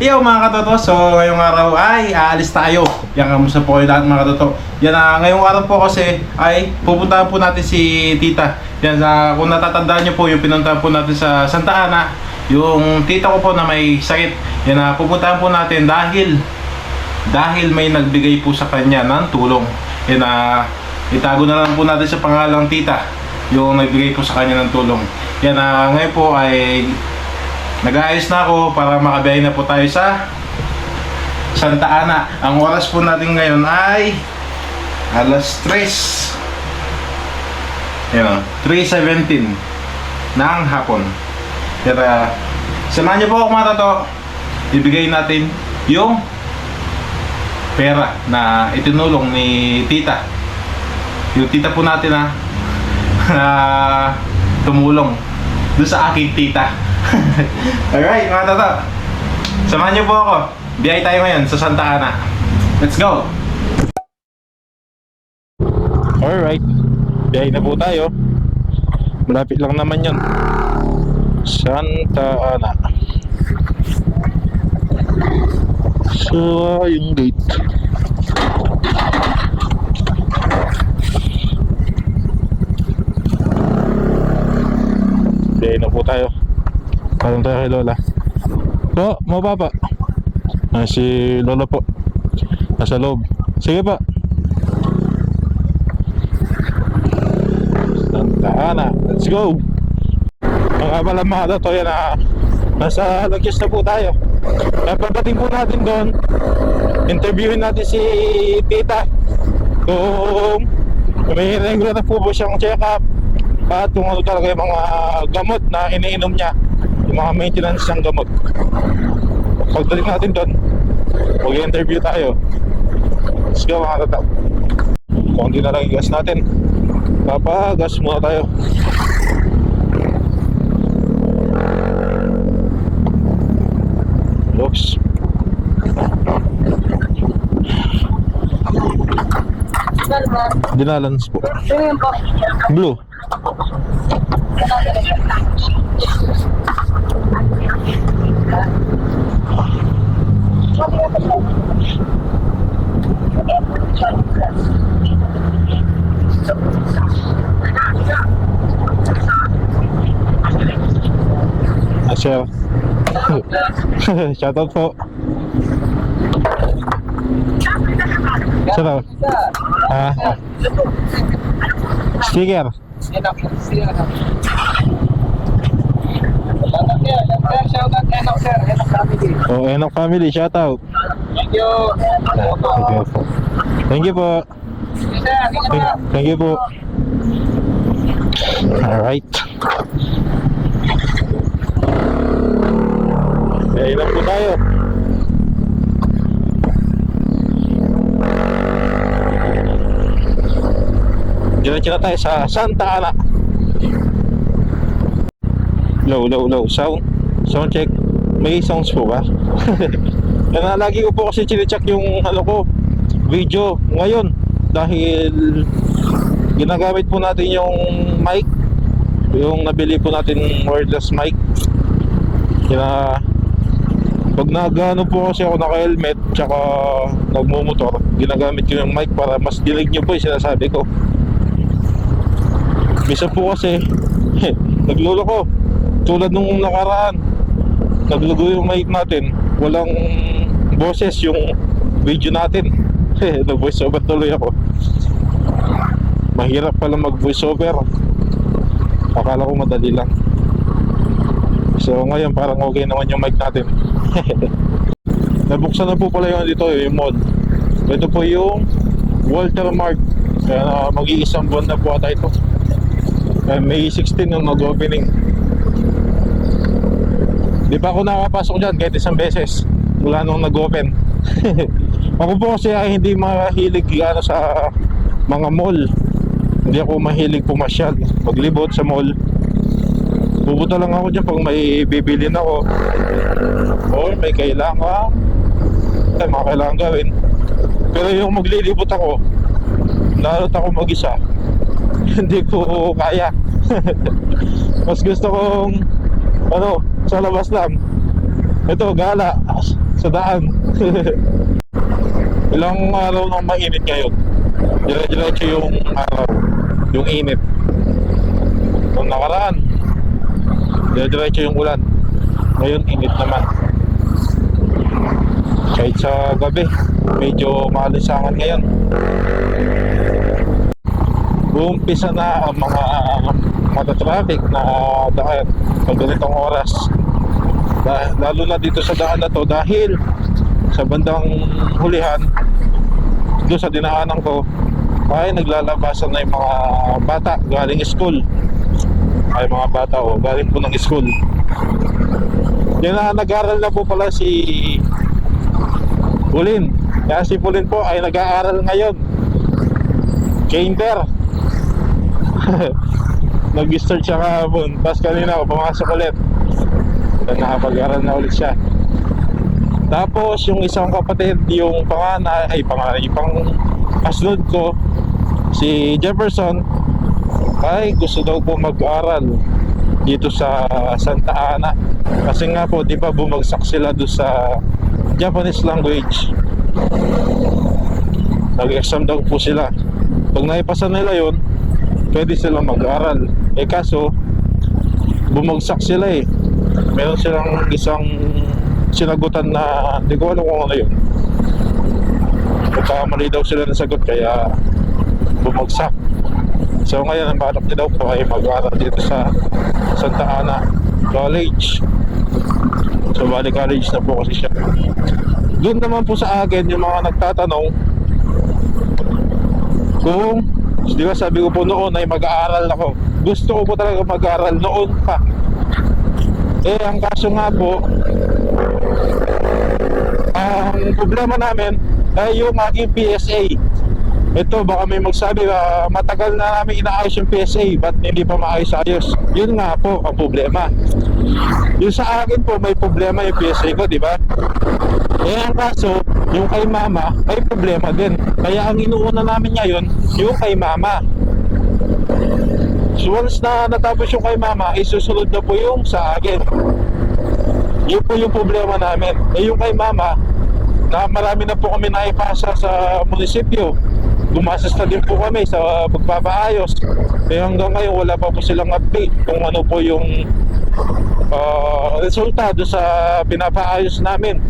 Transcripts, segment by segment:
Yo mga katoto, so ngayong araw ay aalis tayo. Yan, kamusta po kayo lahat mga katoto. Yan, ah, ngayong araw po kasi ay pupuntahan po natin si tita. Yan, sa kung natatandaan nyo po yung pinuntahan po natin sa Santa Ana, yung tita ko po na may sakit. Yan, ah, pupuntahan po natin dahil dahil may nagbigay po sa kanya ng tulong. Yan, ah, itago na lang po natin sa pangalang tita yung nagbigay po sa kanya ng tulong. Yan, ah, ngayon po ay Nag-aayos na ako para makabiyahe na po tayo sa Santa Ana. Ang oras po natin ngayon ay alas 3. Yan o, 3.17 ng hapon. Kaya, samahan niyo po ako mga tato. Ibigay natin yung pera na itinulong ni tita. Yung tita po natin ha, na tumulong doon sa aking tita. Alright, mga tata. Samahan niyo po ako. Biyay tayo ngayon sa Santa Ana. Let's go! Alright. Biyay na po tayo. Malapit lang naman yun. Santa Ana. So, yung gate. Biyay na po tayo. Parang tayo kay Lola. Po, mo papa. Ah, si Lola po. Nasa loob. Sige pa. Santa Ana. Let's go. Ang abala mga to yan na nasa Lagos na po tayo. Pagdating po natin doon, interviewin natin si Tita. Kung may regular na po po siyang check-up at kung ano talaga yung mga gamot na iniinom niya yung mga maintenance ng gamot pagdating natin doon mag-interview tayo let's go mga tataw kung hindi na lang i-gas natin papagas muna tayo Oops. Dinalans po. Blue. Ah, sir. Shoutout po. Sir, ah. ah. Sticker. Oh, Enoch family, shoutout. Thank you. Thank you po. Thank you po. Thank, thank you po. Alright. Kaya lang po tayo. Diretso na tayo sa Santa Ana. Low, low, low. Sound. Sound check. May sounds po ba? Kaya lagi ko po kasi chinecheck yung ano ko, video ngayon dahil ginagamit po natin yung mic yung nabili po natin wireless mic kaya pag nagano po kasi ako naka helmet tsaka nagmumotor ginagamit ko yung mic para mas dilig nyo po yung sinasabi ko Misa po kasi naglulo ko tulad nung nakaraan naglugo yung mic natin. Walang boses yung video natin. Nag voice over tuloy ako. Mahirap pala mag voice over akala ko madali lang. So ngayon parang okay naman yung mic natin. Nabuksan na po pala yung dito yung mod. Ito po yung Walter Mark. Kaya na mag-iisang buwan na po ata ito. Kaya May 16 yung mag-opening di pa ako nakapasok dyan kahit isang beses mula nung nag-open? Ako po kasi ay hindi mahilig ano, sa mga mall. Hindi ako mahilig pumasyal paglibot sa mall. Pupunta lang ako dyan pag may bibilin ako. Or may kailangan. Ay mga kailangan gawin. Pero yung maglilibot ako lalo't ako mag-isa. Hindi ko kaya. Mas gusto kong ano sa labas lang ito gala sa daan. Ilang araw nang mainit ngayon. Dire-diretso yung araw, yung init. Nung nakaraan, dire-diretso yung ulan. Ngayon, init naman. Kahit sa gabi, medyo maalisangan ngayon. Uumpisa na ang mga mata traffic na daan pag ganitong oras. Lalo na dito sa daan na to dahil sa bandang hulihan doon sa dinaanan ko ay naglalabasan na yung mga bata galing school. Ay mga bata o galing po ng school. Yan na nag-aaral na po pala si Pulin kaya si Pulin po ay nag-aaral ngayon. Kinder nag-start siya kahapon tapos kanina pumasok ulit at nakapag-aral na ulit siya tapos yung isang kapatid, yung panganay, ay panganay, pang kasunod ko, si Jefferson, ay gusto daw po mag-aral dito sa Santa Ana. Kasi nga po, di ba bumagsak sila doon sa Japanese language. Nag-exam daw po sila. Pag naipasa nila yon pwede sila mag-aral. Eh kaso, bumagsak sila eh. Meron silang isang sinagutan na hindi ko alam kung ano yun. Magkakamali daw sila ng sagot kaya bumagsak. So ngayon ang balak niya daw po ay mag-aaral dito sa Santa Ana College. So Valley College na po kasi siya. Doon naman po sa akin yung mga nagtatanong kung di ba sabi ko po noon ay mag-aaral ako. Gusto ko po talaga mag-aaral noon pa. Eh ang kaso nga po ang problema namin ay yung aking PSA. Ito, baka may magsabi, ah, matagal na namin inaayos yung PSA, ba't hindi pa maayos-ayos? Yun nga po ang problema. Yung sa akin po, may problema yung PSA ko, di ba? Eh, ang kaso, yung kay mama, may problema din. Kaya ang inuuna namin ngayon, yung kay mama. So once na natapos yung kay mama, isusunod na po yung sa akin. Yun po yung problema namin. Eh yung kay mama, na marami na po kami naipasa sa munisipyo. Gumastos na din po kami sa pagpapaayos. Eh hanggang ngayon wala pa po silang update kung ano po yung ah, resulta sa pinapaayos namin.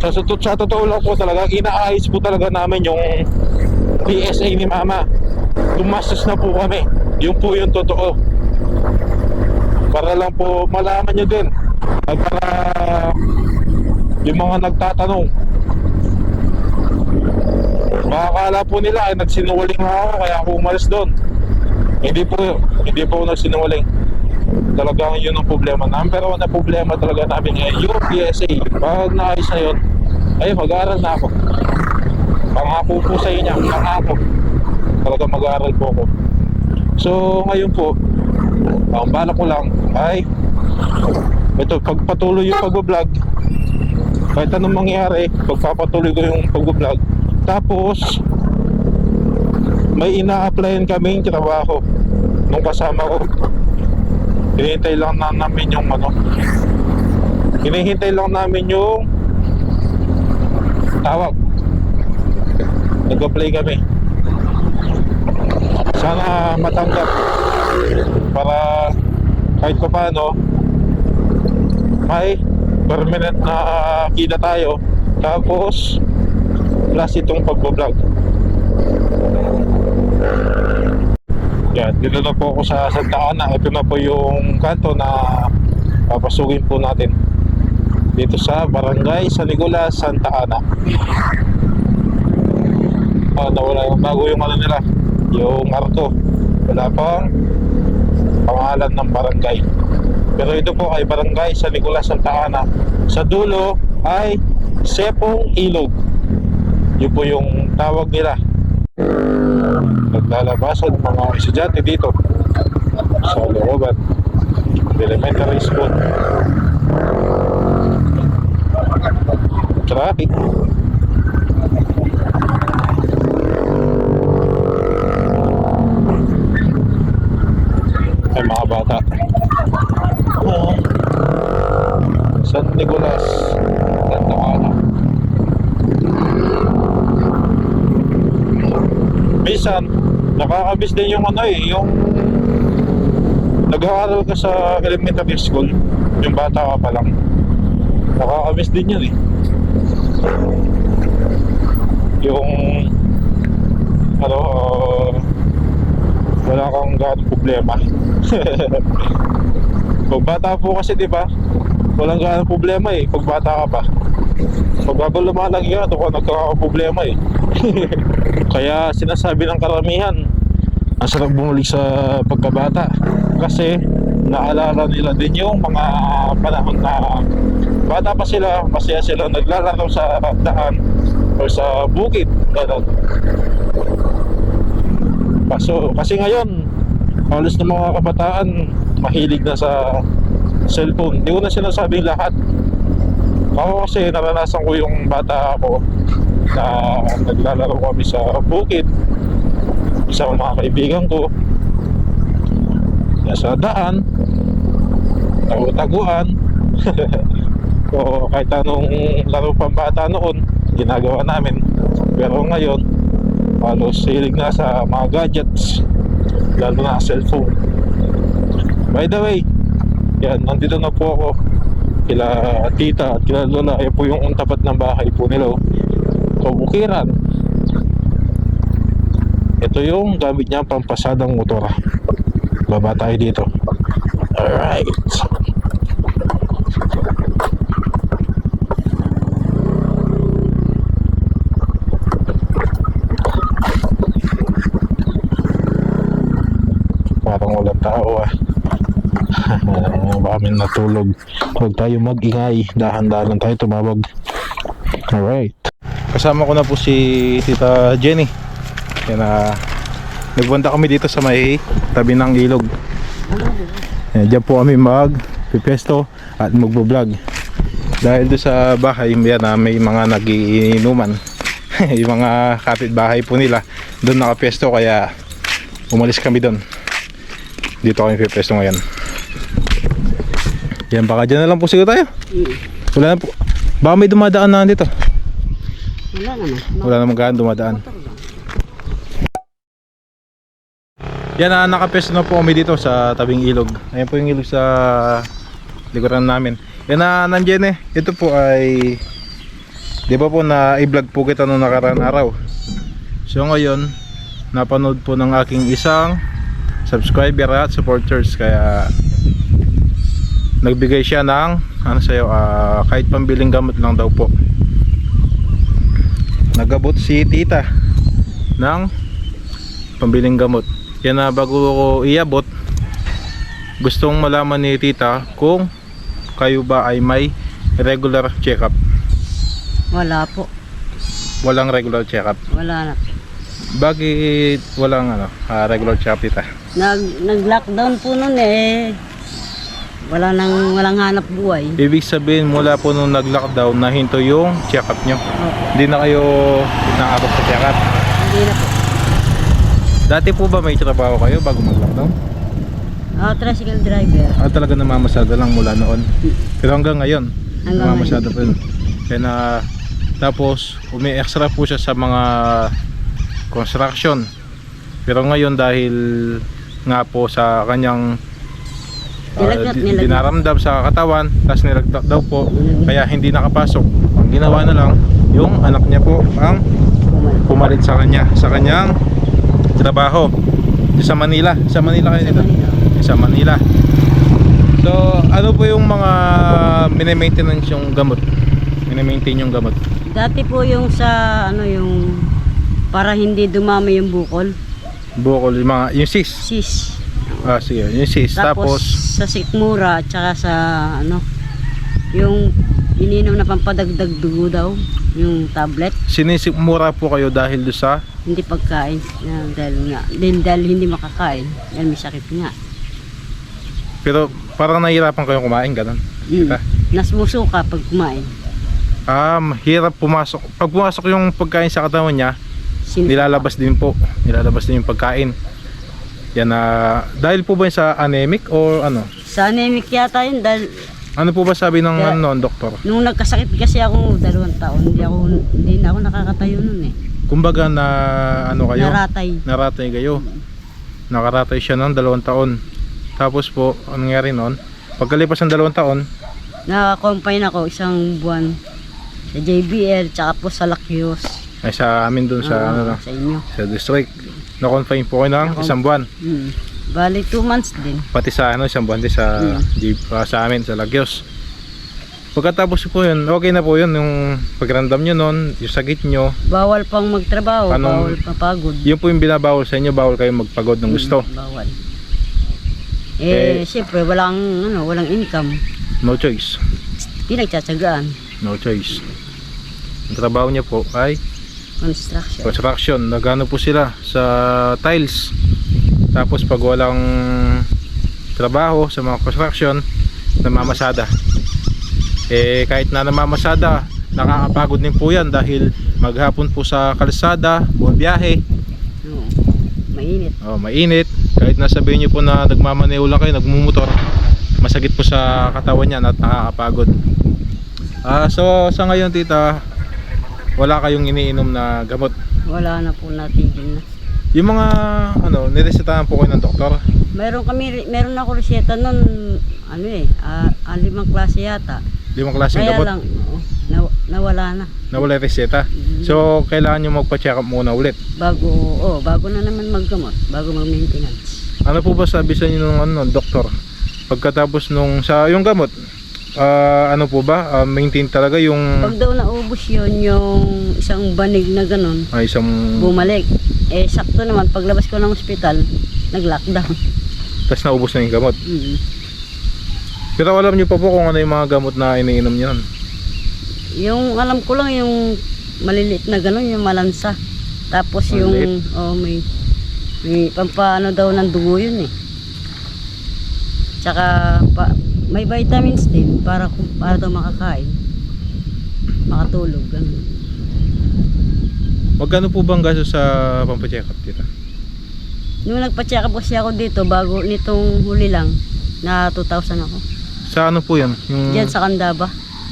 Sa, sa, sa totoo lang po talaga, inaayos po talaga namin yung PSA ni Mama. Gumastos na po kami. Yun po yung totoo. Para lang po malaman nyo din. At para yung mga nagtatanong. Makakala po nila ay nagsinungaling ako kaya ako umalis doon. Hindi po hindi po ako nagsinungaling. Talagang yun ang problema. Namin pero ang problema talaga namin ay yung PSA pag naayos na yun ay mag-aaral na ako pangako po sa inyo pangako. Talaga mag-aaral po ako. So ngayon po ang bala ko lang ay ito pagpatuloy yung pag-vlog kahit anong mangyari pagpapatuloy ko yung pag-vlog. Tapos may ina-applyan kaming trabaho nung kasama ko. Hinihintay lang na namin yung ano. Hinihintay lang namin yung tawag nag-apply kami. Sana matanggap. Para kahit pa paano may permanent na kita tayo. Tapos plus itong pagbablog. Yan dito na po ako sa Santa Ana. Ito na po yung kanto na papasukin po natin. Dito sa Barangay San Nicolas, Santa Ana ah, nawala yung bago yung ano nila yung arko wala pang pangalan ng barangay. Pero ito po ay barangay San Nicolas, Santa Ana sa dulo ay Sepong Ilog. Yun po yung tawag nila. Naglalabasan mga estudyante dito sa looban. Elementary school. Traffic Minsan, nakakabis din yung ano eh, yung nag-aaral ka sa elementary school, yung bata ka pa lang. Nakakabis din yun eh. Yung ano, uh, wala kang gaano problema. Pag bata po kasi, di ba? Walang gaano problema eh, pag bata ka pa. Pag bago lumalaki ka, ito ka nagkakaproblema eh. Kaya sinasabi ng karamihan, ang sarap bumalik sa pagkabata. Kasi naalala nila din yung mga panahon na bata pa sila, masaya sila naglalaro sa daan o sa bukid. Ganun. Kaso, kasi ngayon, halos ng mga kabataan mahilig na sa cellphone. Hindi ko na sinasabing lahat. Ako kasi naranasan ko yung bata ako na naglalaro kami sa bukid. Sa mga kaibigan ko. Sa daan tagu-taguan. O kahit anong laro pang bata noon ginagawa namin. Pero ngayon halos hilig na sa mga gadgets lalo na cellphone. By the way yan nandito na po ako. Kila tita at kila lola yan po yung tapat ng bahay po nila kabukiran ito yung gamit niya pampasadang motora baba tayo dito. Alright. Parang walang tao ah. Baka may natulog. Huwag tayo magingay. Dahan-dahan tayo tumawag. Alright kasama ko na po si tita Jenny. Yan na nagbanda kami dito sa may tabi ng ilog. Yan, dyan po kami mag pipesto at magbo-vlog. Dahil doon sa bahay yan, na may mga nagiinuman. Yung mga kapitbahay po nila doon nakapesto kaya umalis kami doon. Dito kami pipesto ngayon. Yan baka dyan na lang po siguro tayo. Wala na po. Baka may dumadaan na dito Wala naman. wala namang gaan dumadaan. Yan na nakapesto na po kami dito sa tabing ilog. Ayan po yung ilog sa likuran namin. Yan na nandiyan eh. Ito po ay di ba po na i-vlog po kita nung nakaraan araw? So ngayon napanood po ng aking isang subscriber at supporters. Kaya nagbigay siya ng ano sa'yo ah, kahit pambiling gamot lang daw po nagabot si tita ng pambiling gamot yan na bago ko iabot gustong malaman ni tita kung kayo ba ay may regular check-up Wala po. walang regular check-up Wala na. bakit walang ano ah, regular check-up tita Nag, nag-lockdown po nun eh. Wala nang, walang hanap buhay. ibig sabihin mula po nung nag-lockdown na hinto yung check-up nyo Opo. hindi na kayo naabot sa check-up Hindi na po. dati po ba may trabaho kayo bago mag-lockdown? Ah, tricycle driver. Ah, talaga namamasada lang mula noon. Pero hanggang ngayon, Hanggang namamasada pa rin. Kaya na, tapos, umi-extra po siya sa mga construction. Pero ngayon dahil nga po sa kanyang nilagnat. dinaramdam sa katawan, tapos nilagtak daw po, kaya hindi nakapasok. Ang ginawa na lang, yung anak niya po ang Pumal. pumalit sa kanya, sa kanyang trabaho. Sa Manila. Sa Manila kayo? Manila. sa Manila. So, ano po yung mga mini-maintenance yung gamot? Mini-maintain yung gamot? Dati po yung sa, ano yung, para hindi dumami yung bukol. Bukol, yung mga, yung sis. Sis. Ah, sige, yung sis. Tapos, Tapos, sa sikmura, tsaka sa, ano, yung ininom na pampadagdag dugo daw, yung tablet. sinisikmura po kayo dahil do sa hindi pagkain na dahil nga din dahil hindi makakain dahil may sakit nga pero parang nahihirapan kayong kumain, ganun. mm. Diba? nasmusuka pag kumain Ah, mahirap pumasok. Pag pumasok yung pagkain sa katawan niya, Sin- nilalabas din po. Nilalabas din yung pagkain. Yan na, dahil po ba sa anemic or ano? sa anemic yata yun dahil Ano po ba sabi ng Kaya- ano, doktor? Nung nagkasakit kasi ako dalawang taon, hindi ako hindi na ako nakakatayo nun eh. Kumbaga na ano kayo? Naratay. Naratay kayo. Nakaratay siya noon dalawang taon. Tapos po, anong nangyari noon? Pagkalipas ng dalawang taon, Naka-confine ako isang buwan sa JBL tsaka po sa Lakyos. ay sa amin dun sa Oo, ano sa inyo. sa district. Na-confine po kayo ng isang buwan. Hmm. Bali 2 months din. Pati sa ano, isang buwan din sa Mm. Ah, sa amin sa Lagyos. Pagkatapos po yun, okay na po yun yung pagramdam nyo noon, yung sakit nyo, Bawal pang magtrabaho, Anong- bawal papagod. yun po yung binabawal sa inyo, bawal kayo magpagod ng gusto. Hmm, bawal. Eh, Eh, siyempre walang ano, walang income. No choice. Pinagtsatsagaan. No choice. Ang trabaho niya po ay Construction. construction. Nagano po sila sa tiles. Tapos pag walang trabaho sa mga construction, namamasada. Eh kahit na namamasada, nakakapagod din po yan dahil maghapon po sa kalsada, bumabiyahe, Oo. Mainit. oh, mainit. Kahit na sabihin nyo po na nagmamaneo lang kayo, nagmumotor, masagit po sa katawan niya at nakakapagod. Ah, so sa ngayon tita, wala kayong iniinom na gamot. Wala na po natigil na. Yung mga ano, niresetahan po kayo ng doktor. Meron kami, meron ako reseta nun, ano eh, ah, ah, limang klase yata. Limang klaseng Kaya gamot. lang, oo, naw- nawala na. Nawala yung reseta. Mhm. So, kailangan nyo magpa-check up muna ulit. Bago, oh, bago na naman maggamot, bago mag-maintenance. Ano po ba sabi sa inyo ng ano, doktor? Pagkatapos nung sa yung gamot, ah, ano po ba? Ah, maintain talaga yung Pag daw naubos yun, yung isang banig na ganun, ay, isang bumalik. Eh, sakto naman, paglabas ko ng ospital, nag-lockdown. tas naubos na yung gamot. Mm. Pero alam nyo pa po kung ano yung mga gamot na iniinom nyo nun. Yung alam ko lang yung maliliit na ganun, yung malansa. Tapos yung, Maliliit? oh, may, may pampaano daw ng dugo yun eh. Tsaka, pa, may vitamins din para, para daw makakain. Makatulog, ganun. Magkano po bang gasto sa pampacheck up dito? Nung nagpa-check up kasi ako dito, bago nitong huli lang, na 2,000 ako. Sa ano po yun? Yung, Diyan sa Candaba.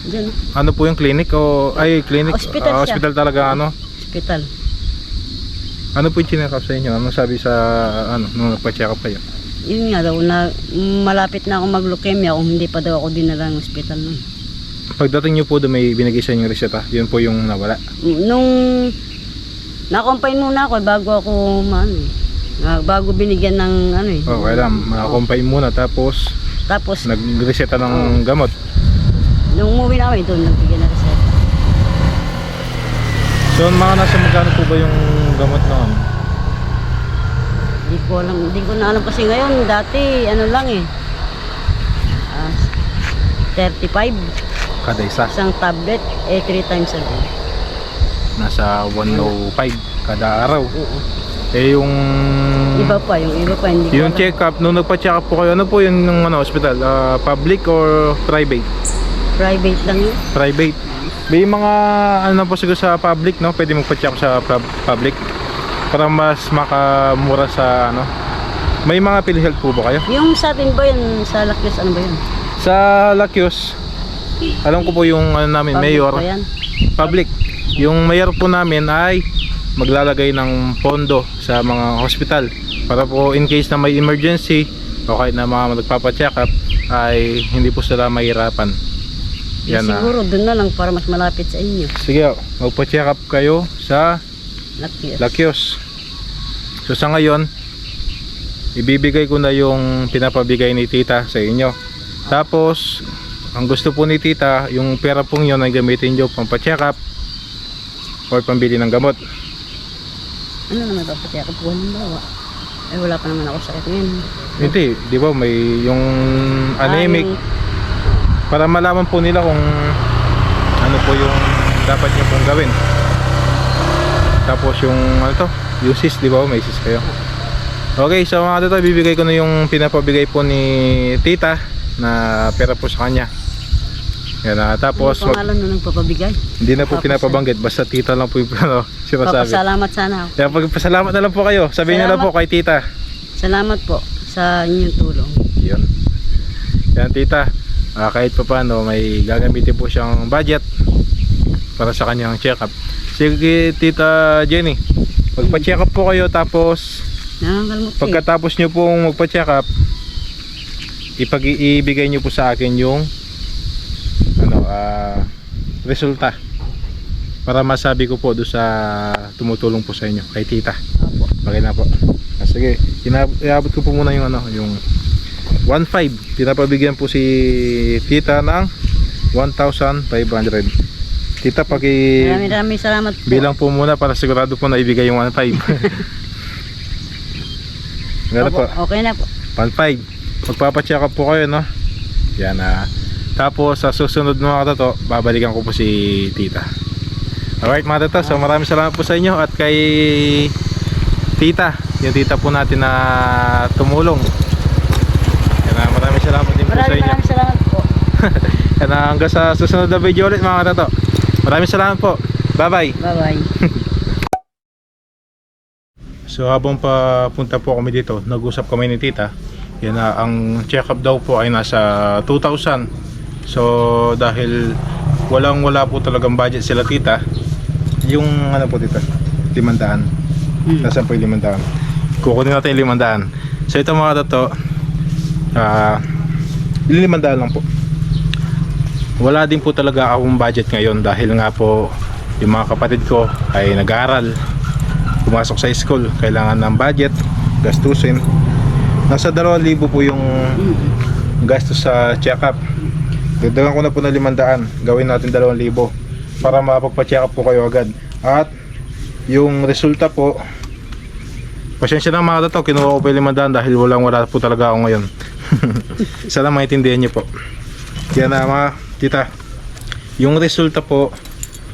Diyan, ano po yung clinic o ay clinic? Hospital siya. hospital talaga ano? hospital. Ano po yung chinek up sa inyo? Ano sabi sa ano nung nagpa-check up kayo? Yun nga daw, na malapit na ako mag-leukemia kung hindi pa daw ako dinala ng hospital nun. Pagdating nyo po doon may binigay sa inyo reseta, yun po yung nawala. Nung na-combine muna ako eh, bago ako eh. Ah, bago binigyan ng ano eh. Oh, kaya lang, makakompay muna tapos Tapos nagreseta ng gamot. nung umuwi na kami doon nagbigyan na reseta. So mga nasa magkano po ba yung gamot noon? Hindi ko alam, hindi ko na alam kasi ngayon dati ano lang eh. Ah, 35 Kada isa. isang tablet eh 3 times a day. Nasa 105 kada araw. Oo. Eh yung Iba pa, yung iba pa hindi yung alam. check up, nung nagpa-check up po kayo, ano po yun yung ano, hospital? Ah, public or private? Private lang yun. Private. May mga ano na po siguro sa public, no? Pwede magpa-check up sa pub- public para mas makamura sa ano. May mga PhilHealth po ba kayo? Yung sa atin ba yun, sa Lakyos, ano ba yun? Sa Lakyos, alam ko po yung ano namin, Public mayor, public. Yung mayor po namin ay maglalagay ng pondo sa mga hospital para po in case na may emergency o kahit na mga nagpapa-check up ay hindi po sila mahirapan. Eh, Yan na. siguro doon na lang para mas malapit sa inyo. Sige, magpa-check up kayo sa Lakyos. Lakyos. So sa ngayon, ibibigay ko na yung pinapabigay ni tita sa inyo. Tapos, ang gusto po ni tita, yung pera pong yun ay gamitin nyo pang pa-check up or pambili ng gamot. Ano naman ba pati ako po halimbawa? Eh wala pa naman ako sakit ngayon. Hindi, di ba may yung anemic Ah, yung- para malaman po nila kung ano po yung dapat nyo pong gawin. Tapos yung ano to, yung sis, di ba? May sis kayo. Okay, so mga dito, bibigay ko na yung pinapabigay po ni tita na pera po sa kanya. Yan na, tapos ano pangalan nun ng papabigay? hindi na po Papasal- pinapabanggit, basta tita lang po yung ano, sinasabi. Papasalamat sana ako. Kaya pagpasalamat na lang po kayo, sabihin niyo lang po kay tita. Salamat po sa inyong tulong. Yun. Yan tita. ah, kahit pa paano may gagamitin po siyang budget para sa kanyang check-up. Sige Tita Jenny, magpa-check up po kayo tapos pagkatapos nyo pong magpa-check up ipag-ibigay nyo po sa akin yung ah resulta para masabi ko po do sa tumutulong po sa inyo kay tita. Opo. okay na po. Ah, sige ina- iabot ko po muna yung ano yung 1.5 pinapabigyan po si tita ng 1,500 tita paki Maraming maraming salamat po. bilang po muna para sigurado po na ibigay yung 1.5 Gano'n Opo, po. Okay na po. 1.5 magpapacheck up po kayo no? Yan ah tapos sa susunod mga katato babalikan ko po si tita alright mga katato so maraming salamat po sa inyo at kay tita yung tita po natin na tumulong yan ah, maraming salamat din po sa Maraming inyo maraming salamat po. yan ah, hanggang sa susunod na video ulit mga katato maraming salamat po bye bye Bye-bye. So habang papunta po kami dito, nag-usap kami ni tita. Yan na, ang check-up daw po ay nasa 2,000. So dahil walang wala po talagang budget sila tita, yung ano po tita, limandaan. Hmm. Nasaan po yung limandaan? Kukunin natin yung limandaan. So ito mga tato, ah, limandaan lang po. Wala din po talaga akong budget ngayon dahil nga po yung mga kapatid ko ay nag-aaral pumasok sa school, kailangan ng budget, gastusin. Nasa 2,000 po yung Mm. gastos sa check-up. Dagdagan ko na po na 500, gawin natin 2,000 para mapagpa-check up po kayo agad. At yung resulta po, pasensya na mga to, kinuha ko po yung 500 dahil walang wala po talaga ako ngayon. Sana maintindihan niyo po. Kaya na mga tita, yung resulta po,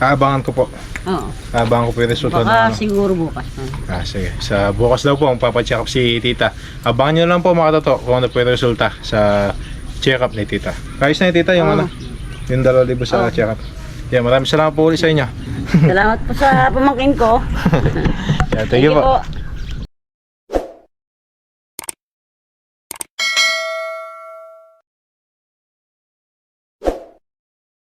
aabangan ko po. Oo. Aabangan ko po yung resulta Baka na ano. siguro bukas. Ah, sige. Sa bukas daw po, ang papacheck up si tita. Abangan nyo lang po mga toto kung ano po yung resulta sa check up ni tita. Kayos na yung tita, yung Oo. ano? Yung 2,000 sa Oo. check up. Yeah, maraming salamat po ulit sa inyo. Salamat po sa pamangkin ko. Yeah, thank you po.